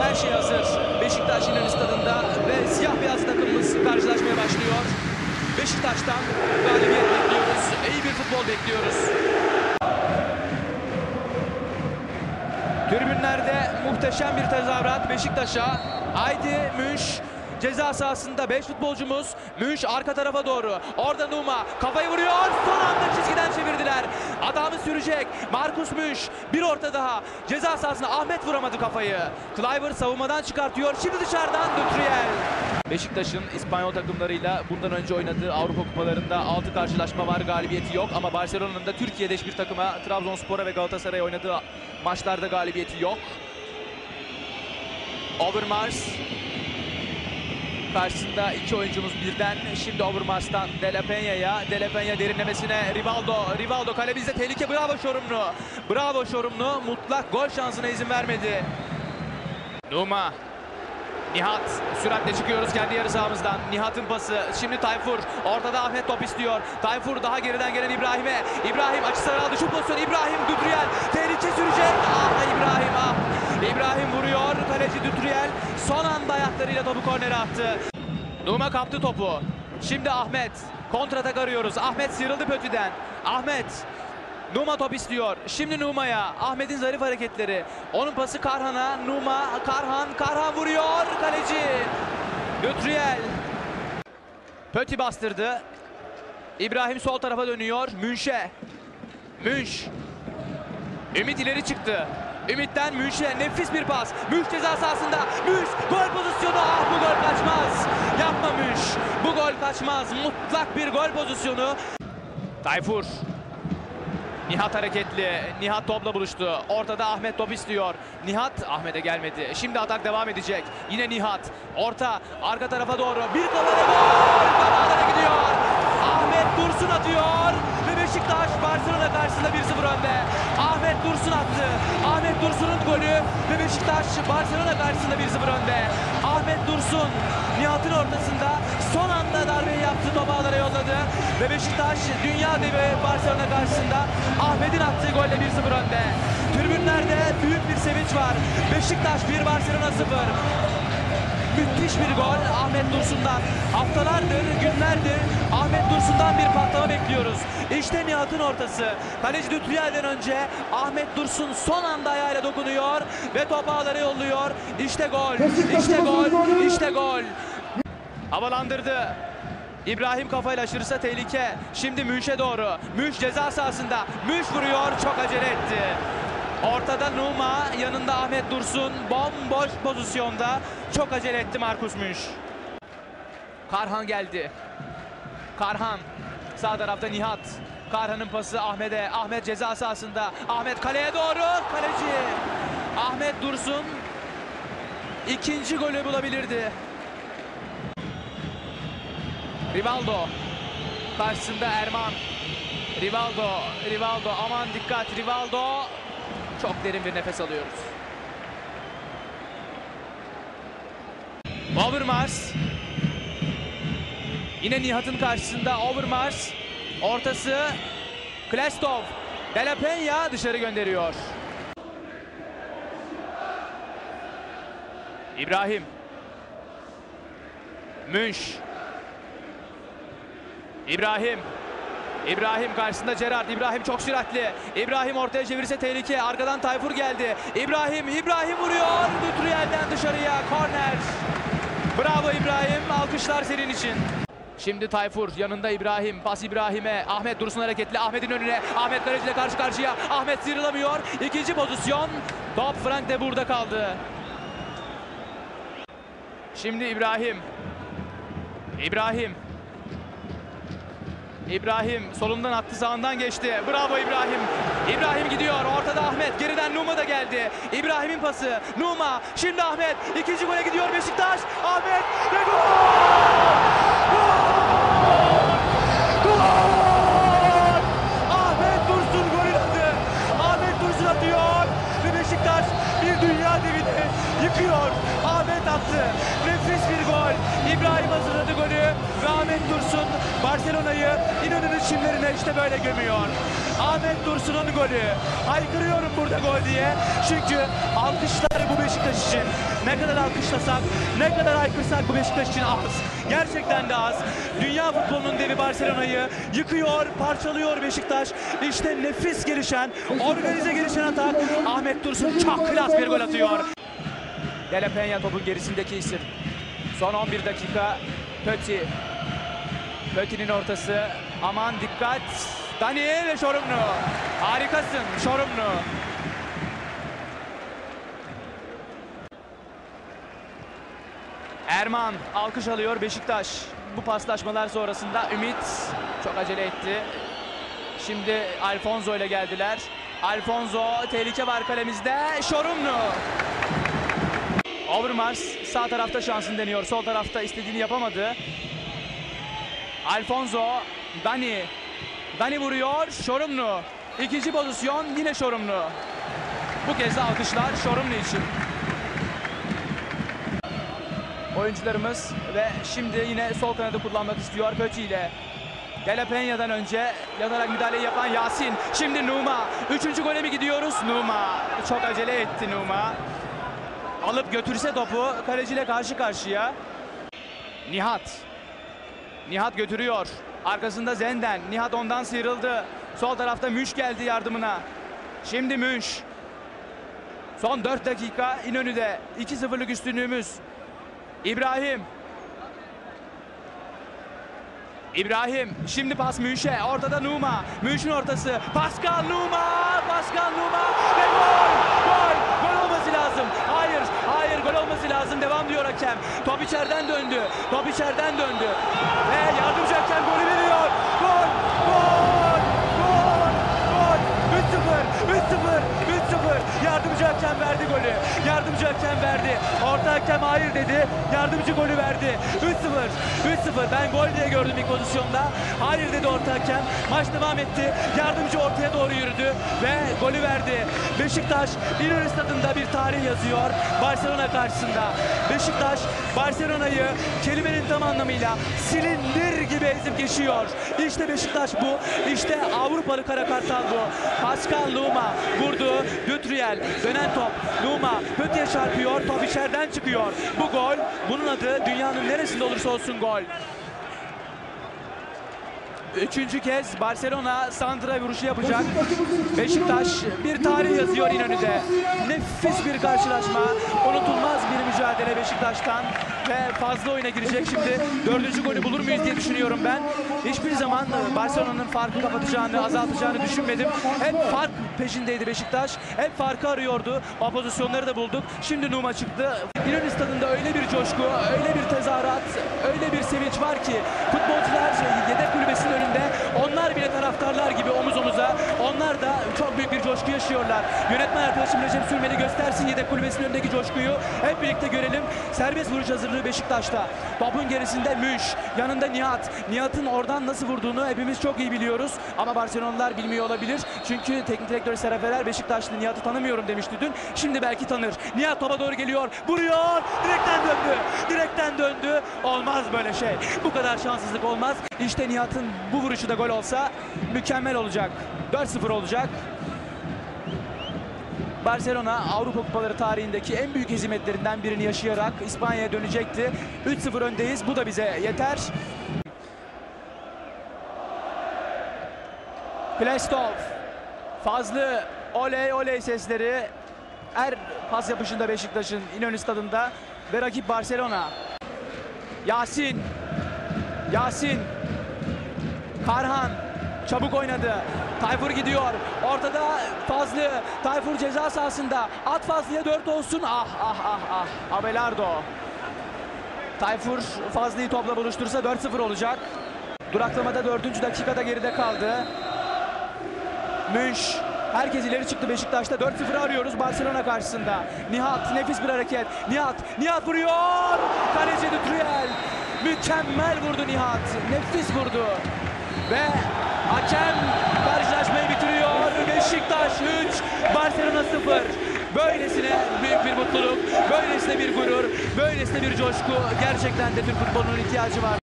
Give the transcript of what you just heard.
her şey hazır. Beşiktaş İnönü Stadı'nda ve siyah beyaz takımımız karşılaşmaya başlıyor. Beşiktaş'tan galibiyet bekliyoruz. İyi bir futbol bekliyoruz. Tribünlerde muhteşem bir tezahürat Beşiktaş'a. Haydi Münş ceza sahasında 5 futbolcumuz. Münş arka tarafa doğru. Orada Numa kafayı vuruyor. Son anda çizgiden çevirdiler. Adamı sürecek. Markus Münş bir orta daha. Ceza sahasında Ahmet vuramadı kafayı. Cliver savunmadan çıkartıyor. Şimdi dışarıdan Dutriel. Beşiktaş'ın İspanyol takımlarıyla bundan önce oynadığı Avrupa kupalarında 6 karşılaşma var galibiyeti yok ama Barcelona'nın da Türkiye'de hiçbir takıma Trabzonspor'a ve Galatasaray'a oynadığı maçlarda galibiyeti yok. Overmars karşısında iki oyuncumuz birden şimdi Overmars'tan De La Peña'ya De La Peña derinlemesine Rivaldo Rivaldo kalemizde tehlike bravo Şorumlu bravo Şorumlu mutlak gol şansına izin vermedi Numa Nihat süratle çıkıyoruz kendi yarı sahamızdan. Nihat'ın pası. Şimdi Tayfur. Ortada Ahmet top istiyor. Tayfur daha geriden gelen İbrahim'e. İbrahim açısından aldı. Şu pozisyon İbrahim Düdriyel. Tehlike sürecek. Ah. İbrahim son anda ayaklarıyla topu kornere attı. Numa kaptı topu. Şimdi Ahmet. Kontratak arıyoruz. Ahmet sıyrıldı Pötü'den. Ahmet Numa top istiyor. Şimdi Numa'ya. Ahmet'in zarif hareketleri. Onun pası Karhan'a. Numa, Karhan. Karhan vuruyor. Kaleci. Lütriel. Pöti bastırdı. İbrahim sol tarafa dönüyor. Münşe. Münş. Ümit ileri çıktı. Ümit'ten Münş'e nefis bir pas. Münş ceza sahasında. Münş gol pozisyonu. Ah bu gol kaçmaz. Yapma Münş. Bu gol kaçmaz. Mutlak bir gol pozisyonu. Tayfur. Nihat hareketli. Nihat topla buluştu. Ortada Ahmet top istiyor. Nihat Ahmet'e gelmedi. Şimdi atak devam edecek. Yine Nihat. Orta. Arka tarafa doğru. Bir kafada gol. Kafalara gidiyor. Ahmet Dursun atıyor. Barcelona karşısında 1-0 önde. Ahmet Dursun attı. Ahmet Dursun'un golü ve Beşiktaş Barcelona karşısında 1-0 önde. Ahmet Dursun Nihat'ın ortasında son anda darbeyi yaptı. Topu yolladı. Ve Beşiktaş dünya devi Barcelona karşısında Ahmet'in attığı golle 1-0 önde. Tribünlerde büyük bir sevinç var. Beşiktaş 1 Barcelona 0. Müthiş bir gol Ahmet Dursun'dan. Haftalardır, günlerdir Ahmet Dursun'dan bir patlama bekliyoruz. İşte Nihat'ın ortası. Kaleci Lütfiyel'den önce Ahmet Dursun son anda ayağıyla dokunuyor ve topu ağlara yolluyor. İşte gol, işte gol, işte gol. Havalandırdı. İbrahim kafayla aşırırsa tehlike. Şimdi Münş'e doğru. Münş ceza sahasında. Münş vuruyor. Çok acele etti. Ortada Numa, yanında Ahmet Dursun. Bomboş pozisyonda. Çok acele etti Markus Münş. Karhan geldi. Karhan. Sağ tarafta Nihat. Karhan'ın pası Ahmet'e. Ahmet ceza sahasında. Ahmet kaleye doğru. Kaleci. Ahmet Dursun ikinci golü bulabilirdi. Rivaldo. Karşısında Erman. Rivaldo. Rivaldo. Aman dikkat. Rivaldo. Çok derin bir nefes alıyoruz. Overmars. Yine Nihat'ın karşısında Overmars. Ortası Klestov. De dışarı gönderiyor. İbrahim. Münş. İbrahim. İbrahim karşısında Gerard. İbrahim çok süratli. İbrahim ortaya çevirirse tehlike. Arkadan Tayfur geldi. İbrahim, İbrahim vuruyor. Lütriyel'den dışarıya. Korner. Bravo İbrahim. Alkışlar senin için. Şimdi Tayfur yanında İbrahim. Pas İbrahim'e. Ahmet Dursun hareketli. Ahmet'in önüne. Ahmet Kaleci ile karşı karşıya. Ahmet sıyrılamıyor. İkinci pozisyon. Top Frank de burada kaldı. Şimdi İbrahim. İbrahim. İbrahim solundan attı sağından geçti. Bravo İbrahim. İbrahim gidiyor. Ortada Ahmet. Geriden Numa da geldi. İbrahim'in pası. Numa. Şimdi Ahmet. İkinci gole gidiyor Beşiktaş. Ahmet ve gol! Dursun'un golü. Haykırıyorum burada gol diye. Çünkü alkışlar bu Beşiktaş için. ne kadar alkışlasak, ne kadar haykırsak bu Beşiktaş için az. Gerçekten de az. Dünya futbolunun devi Barcelona'yı yıkıyor, parçalıyor Beşiktaş. İşte nefis gelişen, organize gelişen atak. Ahmet Dursun çok klas bir gol atıyor. Dele Peña topun gerisindeki isim. Son 11 dakika Pöti. Pöti'nin ortası. Aman dikkat. Daniel Şorumlu. Harikasın Şorumlu. Erman alkış alıyor Beşiktaş. Bu paslaşmalar sonrasında Ümit çok acele etti. Şimdi Alfonso ile geldiler. Alfonso tehlike var kalemizde. Şorumlu. Overmars sağ tarafta şansını deniyor. Sol tarafta istediğini yapamadı. Alfonso, Dani. Dani vuruyor. Şorumlu. İkinci pozisyon yine Şorumlu. Bu kez de alkışlar Şorumlu için. Oyuncularımız ve şimdi yine sol kanadı kullanmak istiyor Pöçi ile. Dele Peña'dan önce yanarak müdahaleyi yapan Yasin. Şimdi Numa. Üçüncü gole mi gidiyoruz? Numa. Çok acele etti Numa. Alıp götürse topu kaleciyle karşı karşıya. Nihat. Nihat götürüyor. Arkasında Zenden. Nihat ondan sıyrıldı. Sol tarafta Münş geldi yardımına. Şimdi Münş. Son 4 dakika İnönü'de 2-0'lık üstünlüğümüz. İbrahim. İbrahim şimdi pas Münş'e ortada Numa Münş'ün ortası Pascal Numa Pascal Numa ve gol gol olması lazım hayır hayır gol lazım. Devam diyor hakem. Top içeriden döndü. Top içeriden döndü. Ve yardımcı hakem golü veriyor. Gol gol gol gol. 3-0 3-0 3-0 yardımcı hakem verdi golü. Yardımcı hakem verdi. Orta hakem hayır dedi. Yardımcı golü verdi. 3-0 3-0 ben gol diye gördüm ilk pozisyonda. Hayır dedi orta hakem. Maç devam etti. Yardımcı ortaya doğru yürüdü ve golü verdi. Beşiktaş İnönü stadında bir tarih yazıyor Barcelona karşısında. Beşiktaş Barcelona'yı kelimenin tam anlamıyla silindir gibi ezip geçiyor. İşte Beşiktaş bu. İşte Avrupalı Kara Kartal bu Pascal Luma vurdu Dütriyel dönen top Luma Pötü'ye çarpıyor top içeriden çıkıyor bu gol bunun adı dünyanın neresinde olursa olsun gol Üçüncü kez Barcelona santra vuruşu yapacak. Beşiktaş bir tarih yazıyor İnönü'de. Nefis bir karşılaşma. Unutulmaz bir mücadele Beşiktaş'tan. Ve fazla oyuna girecek şimdi. Dördüncü golü bulur muyuz diye düşünüyorum ben. Hiçbir zaman Barcelona'nın farkı kapatacağını, azaltacağını düşünmedim. Hep fark peşindeydi Beşiktaş. Hep farkı arıyordu. O pozisyonları da bulduk. Şimdi Numa çıktı. İnönü stadında öyle bir coşku, öyle bir tezahürat, öyle bir sevinç var ki futbolcular yedek kulübesinin önünde onlar bile taraftarlar gibi omuz omuza onlar da çok büyük bir coşku yaşıyorlar. Yönetmen arkadaşım Recep Sürmeli göstersin yedek kulübesinin önündeki coşkuyu. Hep birlikte görelim. Serbest vuruş hazırlığı Beşiktaş'ta. Topun gerisinde Münş. Yanında Nihat. Nihat'ın oradan nasıl vurduğunu hepimiz çok iyi biliyoruz. Ama Barcelona'lılar bilmiyor olabilir. Çünkü teknik direktör Seraf Erer Beşiktaşlı Nihat'ı tanımıyorum demişti dün. Şimdi belki tanır. Nihat topa doğru geliyor. Vuruyor. Direkten döndü. Direkten döndü. Olmaz böyle şey. Bu kadar şanssızlık olmaz. İşte Nihat'ın bu vuruşu da gol olsa mükemmel olacak. 4-0 olacak. Barcelona Avrupa Kupaları tarihindeki en büyük hezimetlerinden birini yaşayarak İspanya'ya dönecekti. 3-0 öndeyiz. Bu da bize yeter. Plestov. Fazlı oley oley sesleri her pas yapışında Beşiktaş'ın İnönü stadında ve rakip Barcelona. Yasin. Yasin. Karhan çabuk oynadı. Tayfur gidiyor. Ortada Fazlı. Tayfur ceza sahasında. At Fazlı'ya 4 olsun. Ah ah ah ah. Abelardo. Tayfur Fazlı'yı topla buluştursa 4-0 olacak. Duraklamada 4. dakikada geride kaldı. Münş. Herkes ileri çıktı Beşiktaş'ta. 4-0 arıyoruz Barcelona karşısında. Nihat nefis bir hareket. Nihat, Nihat vuruyor. Kaleci Dutruyel. Mükemmel vurdu Nihat. Nefis vurdu. Ve hakem. Beşiktaş 3, Barcelona 0. Böylesine büyük bir mutluluk, böylesine bir gurur, böylesine bir coşku gerçekten de Türk futbolunun ihtiyacı var.